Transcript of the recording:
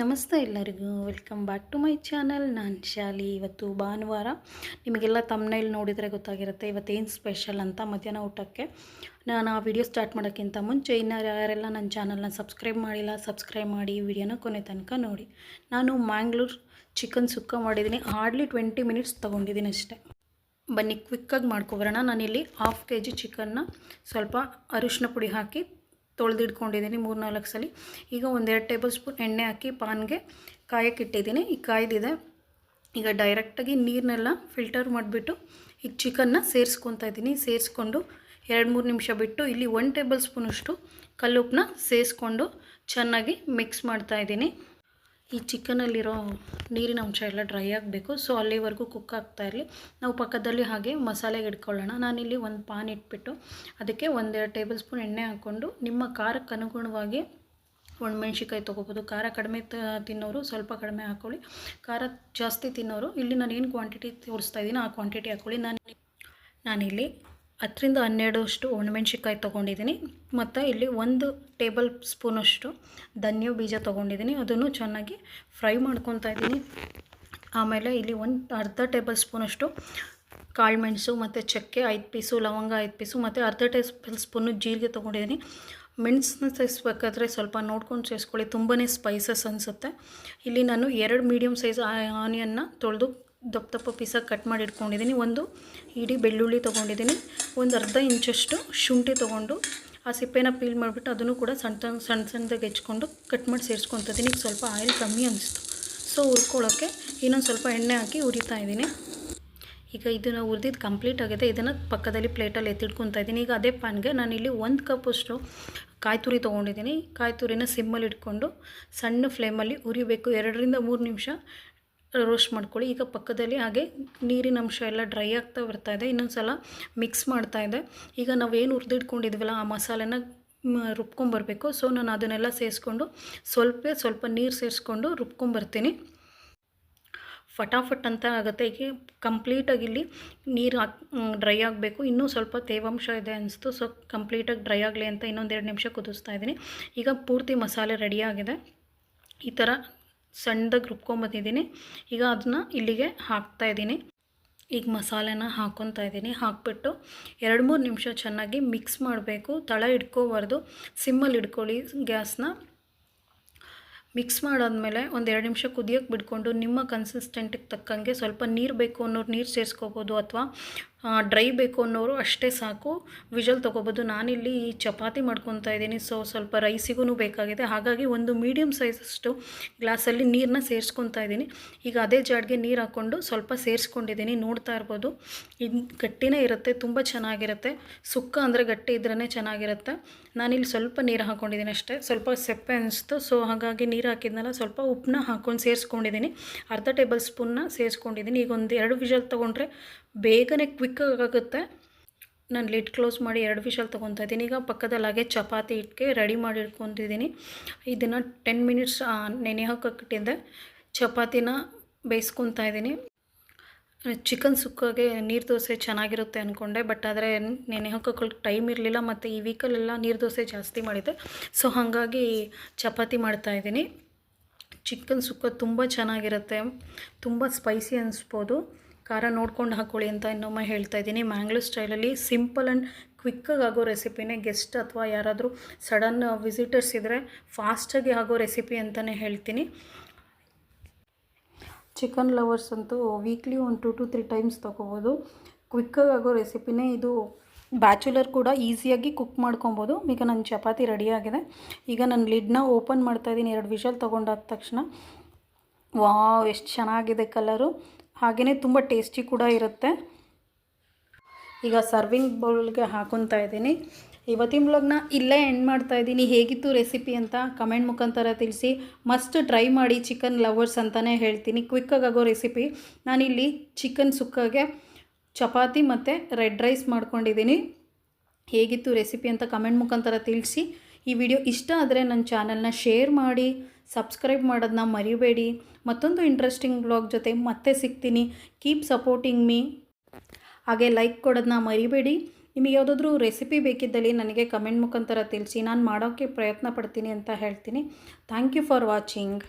ನಮಸ್ತೆ ಎಲ್ಲರಿಗೂ. Welcome back to my channel ನಾನು ಶಾಲಿ. ಇವತ್ತು ಭಾನುವಾರ. ನಿಮಗೆಲ್ಲ ತಮ್ಮನೇಲಿ ನೋಡಿದರೆ ಗೊತ್ತಾಗಿರುತ್ತೆ. ಇವತ್ತೇನು ಸ್ಪೆಷಲ್ ಅಂತ ಮಧ್ಯಾಹ್ನ ಊಟಕ್ಕೆ. ನಾನು ಆ ವಿಡಿಯೋ ಸ್ಟಾರ್ಟ್ ಮಾಡೋಕ್ಕಿಂತ ಮುಂಚೆ ಇನ್ನು ಯಾರೆಲ್ಲ ನನ್ನ ಚಾನಲ್ನ ಸಬ್ಸ್ಕ್ರೈಬ್ ಮಾಡಿಲ್ಲ ಸಬ್ಸ್ಕ್ರೈಬ್ ಮಾಡಿ ವಿಡಿಯೋನ ಕೊನೆ ತನಕ ನೋಡಿ. ನಾನು ಮ್ಯಾಂಗ್ಳೂರು ಚಿಕನ್ ಸುಕ್ಕ ಮಾಡಿದ್ದೀನಿ. ಹಾರ್ಡ್ಲಿ ಟ್ವೆಂಟಿ ಮಿನಿಟ್ಸ್ ತೊಗೊಂಡಿದ್ದೀನಿ ಅಷ್ಟೇ. ಬನ್ನಿ ಕ್ವಿಕ್ಕಾಗಿ ಮಾಡ್ಕೊಬರೋಣ. ನಾನಿಲ್ಲಿ ಹಾಫ್ ಕೆ ಜಿ ಚಿಕನ್ನ ಸ್ವಲ್ಪ ಅರಿಶಿನ ಪುಡಿ ಹಾಕಿ ತೊಳೆದಿಟ್ಕೊಂಡಿದ್ದೀನಿ ಮೂರು ನಾಲ್ಕು ಸಲ. ಈಗ ಒಂದೆರಡು ಟೇಬಲ್ ಸ್ಪೂನ್ ಎಣ್ಣೆ ಹಾಕಿ ಪಾನ್ಗೆ ಕಾಯಕ್ಕಿಟ್ಟಿದ್ದೀನಿ ಈ ಕಾಯ್ದಿದೆ. ಈಗ ಡೈರೆಕ್ಟಾಗಿ ನೀರನ್ನೆಲ್ಲ ಫಿಲ್ಟರ್ ಮಾಡಿಬಿಟ್ಟು ಈಗ ಚಿಕನ್ನ ಸೇರಿಸ್ಕೊತಾ ಇದ್ದೀನಿ. ಸೇರಿಸ್ಕೊಂಡು ಎರಡು ಮೂರು ನಿಮಿಷ ಬಿಟ್ಟು ಇಲ್ಲಿ ಒನ್ ಟೇಬಲ್ ಸ್ಪೂನಷ್ಟು ಕಲ್ಲುಪ್ಪನ್ನ ಸೇರಿಸ್ಕೊಂಡು ಚೆನ್ನಾಗಿ ಮಿಕ್ಸ್ ಮಾಡ್ತಾಯಿದ್ದೀನಿ ಈ ಚಿಕನಲ್ಲಿರೋ ನೀರಿನ ಅಂಶ ಎಲ್ಲ ಡ್ರೈ ಆಗಬೇಕು. ಸೊ ಅಲ್ಲಿವರೆಗೂ ಕುಕ್ ಆಗ್ತಾ ಇರಲಿ. ನಾವು ಪಕ್ಕದಲ್ಲಿ ಹಾಗೆ ಮಸಾಲೆಗೆ ಇಟ್ಕೊಳ್ಳೋಣ. ನಾನಿಲ್ಲಿ ಒಂದು ಪಾನ್ ಇಟ್ಬಿಟ್ಟು ಅದಕ್ಕೆ ಒಂದೆರಡು ಟೇಬಲ್ ಸ್ಪೂನ್ ಎಣ್ಣೆ ಹಾಕ್ಕೊಂಡು ನಿಮ್ಮ ಖಾರಕ್ಕೆ ಅನುಗುಣವಾಗಿ ಒಣಮೆಣ್ಸಿಕಾಯಿ ತೊಗೋಬೋದು. ಖಾರ ಕಡಿಮೆ ತಿನ್ನೋರು ಸ್ವಲ್ಪ ಕಡಿಮೆ ಹಾಕ್ಕೊಳ್ಳಿ ಖಾರ ಜಾಸ್ತಿ ತಿನ್ನೋರು ಇಲ್ಲಿ ನಾನು ಏನು ಕ್ವಾಂಟಿಟಿ ತೋರಿಸ್ತಾ ಇದ್ದೀನಿ ಆ ಕ್ವಾಂಟಿಟಿ ಹಾಕ್ಕೊಳ್ಳಿ ನಾನು ನಾನಿಲ್ಲಿ ಹತ್ತರಿಂದ ಹನ್ನೆರಡಷ್ಟು ಒಣಮೆಣ್ಸಿಕಾಯಿ ತೊಗೊಂಡಿದ್ದೀನಿ. ಮತ್ತು ಇಲ್ಲಿ ಒಂದು ಟೇಬಲ್ ಸ್ಪೂನಷ್ಟು ಧನ್ಯ ಬೀಜ ತೊಗೊಂಡಿದ್ದೀನಿ. ಅದನ್ನು ಚೆನ್ನಾಗಿ ಫ್ರೈ ಮಾಡ್ಕೊತಾ ಇದ್ದೀನಿ. ಆಮೇಲೆ ಇಲ್ಲಿ ಒಂದು ಅರ್ಧ ಟೇಬಲ್ ಸ್ಪೂನಷ್ಟು ಕಾಳು ಮೆಣಸು ಮತ್ತು ಚಕ್ಕೆ ಐದು ಪೀಸು, ಲವಂಗ ಐದು ಪೀಸು, ಮತ್ತು ಅರ್ಧ ಟೇಬಲ್ ಸ್ಪೂನು ಜೀರಿಗೆ ತೊಗೊಂಡಿದ್ದೀನಿ. ಮೆಣಸನ್ನ ಸೇರಿಸ್ಬೇಕಾದ್ರೆ ಸ್ವಲ್ಪ ನೋಡ್ಕೊಂಡು ಸೇರಿಸ್ಕೊಳ್ಳಿ ತುಂಬಾ ಸ್ಪೈಸಸ್ ಅನಿಸುತ್ತೆ. ಇಲ್ಲಿ ನಾನು ಎರಡು ಮೀಡಿಯಮ್ ಸೈಜ್ ಆನಿಯನ್ನ ತೊಳೆದು ದಪ್ಪ ದಪ್ಪ ಪೀಸಾಗಿ ಕಟ್ ಮಾಡಿ ಇಟ್ಕೊಂಡಿದ್ದೀನಿ. ಒಂದು ಇಡೀ ಬೆಳ್ಳುಳ್ಳಿ ತೊಗೊಂಡಿದ್ದೀನಿ. ಒಂದು ಅರ್ಧ ಇಂಚಷ್ಟು ಶುಂಠಿ ತೊಗೊಂಡು ಆ ಸಿಪ್ಪೆನ ಪೀಲ್ ಮಾಡಿಬಿಟ್ಟು ಅದನ್ನು ಕೂಡ ಸಣ್ಣ ಸಣ್ಣ ಸಣ್ಣದಾಗಿ ಹೆಚ್ಕೊಂಡು ಕಟ್ ಮಾಡಿ ಸೇರಿಸ್ಕೊತಿದ್ದೀನಿ ಈಗ ಸ್ವಲ್ಪ ಆಯಿಲ್ ಕಮ್ಮಿ ಅನಿಸ್ತು. ಸೊ ಹುರ್ಕೊಳ್ಳೋಕ್ಕೆ ಇನ್ನೊಂದು ಸ್ವಲ್ಪ ಎಣ್ಣೆ ಹಾಕಿ ಉರಿತಾ ಇದ್ದೀನಿ. ಈಗ ಇದನ್ನು ಉರಿದಿದ್ದು ಕಂಪ್ಲೀಟ್ ಆಗಿದೆ. ಇದನ್ನು ಪಕ್ಕದಲ್ಲಿ ಪ್ಲೇಟಲ್ಲಿ ಎತ್ತಿಟ್ಕೊತಾ ಇದ್ದೀನಿ. ಈಗ ಅದೇ ಪ್ಯಾನ್ಗೆ ನಾನಿಲ್ಲಿ ಒಂದು ಕಪ್ಪಷ್ಟು ಕಾಯಿ ತುರಿ ತೊಗೊಂಡಿದ್ದೀನಿ. ಕಾಯಿ ತುರಿನ ಸಿಮ್ಮಲ್ಲಿ ಇಟ್ಕೊಂಡು ಸಣ್ಣ ಫ್ಲೇಮಲ್ಲಿ ಉರಿಬೇಕು ಎರಡರಿಂದ ಮೂರು ನಿಮಿಷ ರೋಸ್ಟ್ ಮಾಡ್ಕೊಳ್ಳಿ. ಈಗ ಪಕ್ಕದಲ್ಲಿ ಹಾಗೆ ನೀರಿನ ಅಂಶ ಎಲ್ಲ ಡ್ರೈ ಆಗ್ತಾ ಬರ್ತಾ ಇದೆ. ಇನ್ನೊಂದು ಸಲ ಮಿಕ್ಸ್ ಮಾಡ್ತಾ ಇದೆ. ಈಗ ನಾವೇನು ಹುರಿದಿಟ್ಕೊಂಡಿದ್ವಲ್ಲ, ಆ ಮಸಾಲೆನ ರುಬ್ಕೊಂಬರ್ಬೇಕು. ಸೊ ನಾನು ಅದನ್ನೆಲ್ಲ ಸೇರಿಸ್ಕೊಂಡು ಸ್ವಲ್ಪ ಸ್ವಲ್ಪ ನೀರು ಸೇರಿಸ್ಕೊಂಡು ರುಬ್ಕೊಂಬರ್ತೀನಿ. ಫಟಾಫಟ್ ಅಂತ ಆಗುತ್ತೆ. ಈಗ ಕಂಪ್ಲೀಟಾಗಿ ಇಲ್ಲಿ ನೀರು ಹಾಕಿ ಡ್ರೈ ಆಗಬೇಕು. ಇನ್ನೂ ಸ್ವಲ್ಪ ತೇವಾಂಶ ಇದೆ ಅನಿಸ್ತು. ಸೊ ಕಂಪ್ಲೀಟಾಗಿ ಡ್ರೈ ಆಗಲಿ ಅಂತ ಇನ್ನೊಂದೆರಡು ನಿಮಿಷ ಕುದಿಸ್ತಾ ಇದ್ದೀನಿ. ಈಗ ಪೂರ್ತಿ ಮಸಾಲೆ ರೆಡಿಯಾಗಿದೆ ಈ ಥರ ಸಣ್ಣದಾಗಿ ರುಬ್ಕೊಂಬಂದಿದ್ದೀನಿ ಈಗ ಅದನ್ನ ಇಲ್ಲಿಗೆ ಹಾಕ್ತಾಯಿದ್ದೀನಿ ಈಗ ಮಸಾಲೆನ ಹಾಕ್ಕೊತಾ ಇದ್ದೀನಿ. ಹಾಕ್ಬಿಟ್ಟು ಎರಡು ಮೂರು ನಿಮಿಷ ಚೆನ್ನಾಗಿ ಮಿಕ್ಸ್ ಮಾಡಬೇಕು. ತಳ ಇಟ್ಕೋಬಾರ್ದು. ಸಿಮ್ಮಲ್ಲಿ ಇಟ್ಕೊಳ್ಳಿ ಗ್ಯಾಸ್ನ. ಮಿಕ್ಸ್ ಮಾಡಾದಮೇಲೆ ಒಂದು ಎರಡು ನಿಮಿಷ ಕುದಿಯೋಕೆ ಬಿಟ್ಕೊಂಡು ನಿಮ್ಮ ಕನ್ಸಿಸ್ಟೆಂಟಿಗೆ ತಕ್ಕಂಗೆ ಸ್ವಲ್ಪ ನೀರು ಬೇಕು ಅನ್ನೋರು ನೀರು ಸೇರಿಸ್ಕೋಬೋದು ಅಥವಾ ಡ್ರೈ ಬೇಕು ಅನ್ನೋರು ಅಷ್ಟೇ ಸಾಕು. ವಿಜಲ್ ತೊಗೋಬೋದು ನಾನಿಲ್ಲಿ ಚಪಾತಿ ಮಾಡ್ಕೊತಾ ಇದ್ದೀನಿ. ಸೊ ಸ್ವಲ್ಪ ರೈಸಿಗೂ ಬೇಕಾಗಿದೆ. ಹಾಗಾಗಿ ಒಂದು ಮೀಡಿಯಮ್ ಸೈಜಷ್ಟು ಗ್ಲಾಸಲ್ಲಿ ನೀರನ್ನ ಸೇರಿಸ್ಕೊತಾ ಇದ್ದೀನಿ. ಈಗ ಅದೇ ಜಾಡ್ಗೆ ನೀರು ಹಾಕ್ಕೊಂಡು ಸ್ವಲ್ಪ ಸೇರಿಸ್ಕೊಂಡಿದ್ದೀನಿ. ನೋಡ್ತಾ ಇರ್ಬೋದು. ಇದು ಗಟ್ಟಿನೇ ಇರುತ್ತೆ. ತುಂಬ ಚೆನ್ನಾಗಿರುತ್ತೆ. ಸುಕ್ಕ ಅಂದರೆ ಗಟ್ಟಿ ಇದ್ರೇ ಚೆನ್ನಾಗಿರುತ್ತೆ. ನಾನಿಲ್ಲಿ ಸ್ವಲ್ಪ ನೀರು ಹಾಕ್ಕೊಂಡಿದ್ದೀನಿ ಅಷ್ಟೇ. ಸ್ವಲ್ಪ ಸೆಪ್ಪೆ ಅನಿಸ್ತು. ಸೊ ಹಾಗಾಗಿ ನೀರು ಹಾಕಿದ್ನಲ್ಲ ಸ್ವಲ್ಪ ಉಪ್ಪನ್ನ ಹಾಕ್ಕೊಂಡು ಸೇರಿಸ್ಕೊಂಡಿದ್ದೀನಿ. ಅರ್ಧ ಟೇಬಲ್ ಸ್ಪೂನ್ನ ಸೇರಿಸ್ಕೊಂಡಿದ್ದೀನಿ. ಈಗ ಒಂದು ಎರಡು ವಿಷಲ್ ತೊಗೊಂಡ್ರೆ ಬೇಗನೆ ಕ್ವಿಕ್ಕಾಗುತ್ತೆ ನಾನು ಲಿಡ್ ಕ್ಲೋಸ್ ಮಾಡಿ ಎರಡು ವಿಷಲ್ ತೊಗೊತಾ ಇದ್ದೀನಿ. ಈಗ ಪಕ್ಕದಲ್ಲಿ ಹಾಗೆ ಚಪಾತಿ ಇಟ್ಟಿಗೆ ರೆಡಿ ಮಾಡಿ ಇಟ್ಕೊತಿದ್ದೀನಿ ಇದನ್ನು ಟೆನ್ ಮಿನಿಟ್ಸ್ ನೆನೆ ಹಾಕೋಕ್ಕಿಟ್ಟಿದ್ದೆ. ಚಪಾತಿನ ಬೇಯಿಸ್ಕೊತಾ ಇದ್ದೀನಿ. ಚಿಕನ್ ಸುಕ್ಕಾಗೆ ನೀರು ದೋಸೆ ಚೆನ್ನಾಗಿರುತ್ತೆ ಅಂದ್ಕೊಂಡೆ ಬಟ್ ಆದರೆ ನೆನೆ ಹಾಕೋಕ್ಕೆ ಟೈಮ್ ಇರಲಿಲ್ಲ. ಮತ್ತು ಈ ವೀಕಲ್ಲೆಲ್ಲ ನೀರು ದೋಸೆ ಜಾಸ್ತಿ ಮಾಡಿದ್ದೆ. ಸೊ ಹಾಗಾಗಿ ಚಪಾತಿ ಮಾಡ್ತಾ ಇದ್ದೀನಿ. ಚಿಕನ್ ಸುಕ್ಕ ತುಂಬ ಚೆನ್ನಾಗಿರುತ್ತೆ. ತುಂಬ ಸ್ಪೈಸಿ ಅನಿಸ್ಬೋದು. ಖಾರ ನೋಡ್ಕೊಂಡು ಹಾಕ್ಕೊಳ್ಳಿ ಅಂತ ಇನ್ನೊಮ್ಮೆ ಹೇಳ್ತಾ ಇದ್ದೀನಿ. ಮ್ಯಾಂಗ್ಳೂರ್ ಸ್ಟೈಲಲ್ಲಿ ಸಿಂಪಲ್ ಆ್ಯಂಡ್ ಕ್ವಿಕ್ಕಾಗಿ ಆಗೋ ರೆಸಿಪಿನೇ ಗೆಸ್ಟ್ ಅಥವಾ ಯಾರಾದರೂ ಸಡನ್ ವಿಸಿಟರ್ಸ್ ಇದ್ದರೆ ಫಾಸ್ಟಾಗಿ ಆಗೋ ರೆಸಿಪಿ ಅಂತಲೇ ಹೇಳ್ತೀನಿ. ಚಿಕನ್ ಲವರ್ಸ್ ಅಂತೂ ವೀಕ್ಲಿ ಒಂದು ಟು ಟು ತ್ರೀ ಟೈಮ್ಸ್ ತೊಗೋಬೋದು. ಕ್ವಿಕ್ಕಾಗಿ ಆಗೋ ರೆಸಿಪಿನೇ ಇದು ಬ್ಯಾಚುಲರ್ ಕೂಡ ಈಸಿಯಾಗಿ ಕುಕ್ ಮಾಡ್ಕೊಬೋದು. ಈಗ ನನ್ನ ಚಪಾತಿ ರೆಡಿಯಾಗಿದೆ ಈಗ ನಾನು ಲಿಡ್ನ ಓಪನ್ ಮಾಡ್ತಾಯಿದ್ದೀನಿ ಎರಡು ವಿಷಲ್ ತೊಗೊಂಡಾದ ತಕ್ಷಣ. ವಾವ್ ಎಷ್ಟು ಚೆನ್ನಾಗಿದೆ ಕಲರು ಹಾಗೆಯೇ ತುಂಬ ಟೇಸ್ಟಿ ಕೂಡ ಇರುತ್ತೆ. ಈಗ ಸರ್ವಿಂಗ್ ಬೌಲ್ಗೆ ಹಾಕೊತಾ ಇದ್ದೀನಿ. ಇವತ್ತಿನ ಬ್ಲಾಗ್ನ ಇಲ್ಲೇ ಎಂಡ್ ಮಾಡ್ತಾ ಇದ್ದೀನಿ. ಹೇಗಿತ್ತು ರೆಸಿಪಿ ಅಂತ ಕಮೆಂಟ್ ಮುಖಾಂತರ ತಿಳಿಸಿ. ಮಸ್ಟ್ ಟ್ರೈ ಮಾಡಿ ಚಿಕನ್ ಲವರ್ಸ್ ಅಂತಲೇ ಹೇಳ್ತೀನಿ. ಕ್ವಿಕ್ಕಾಗಿ ಆಗೋ ರೆಸಿಪಿ ನಾನಿಲ್ಲಿ ಚಿಕನ್ ಸುಕ್ಕಾಗೆ ಚಪಾತಿ ಮತ್ತು ರೆಡ್ ರೈಸ್ ಮಾಡ್ಕೊಂಡಿದ್ದೀನಿ. ಹೇಗಿತ್ತು ರೆಸಿಪಿ ಅಂತ ಕಮೆಂಟ್ ಮುಖಾಂತರ ತಿಳಿಸಿ. ಈ ವಿಡಿಯೋ ಇಷ್ಟ ಆದರೆ ನನ್ನ ಚಾನಲ್ನ ಶೇರ್ ಮಾಡಿ. ಸಬ್ಸ್ಕ್ರೈಬ್ ಮಾಡೋದನ್ನ ಮರಿಬೇಡಿ. ಮತ್ತೊಂದು ಇಂಟ್ರೆಸ್ಟಿಂಗ್ ಬ್ಲಾಗ್ ಜೊತೆ ಮತ್ತೆ ಸಿಗ್ತೀನಿ. ಕೀಪ್ ಸಪೋರ್ಟಿಂಗ್ ಮೀ ಹಾಗೆ ಲೈಕ್ ಕೊಡೋದನ್ನ ಮರಿಬೇಡಿ. ನಿಮಗೆ ಯಾವುದಾದ್ರೂ ರೆಸಿಪಿ ಬೇಕಿದ್ದಲ್ಲಿ ನನಗೆ ಕಮೆಂಟ್ ಮುಖಾಂತರ ತಿಳಿಸಿ. ನಾನು ಮಾಡೋಕ್ಕೆ ಪ್ರಯತ್ನ ಪಡ್ತೀನಿ ಅಂತ ಹೇಳ್ತೀನಿ. Thank you for watching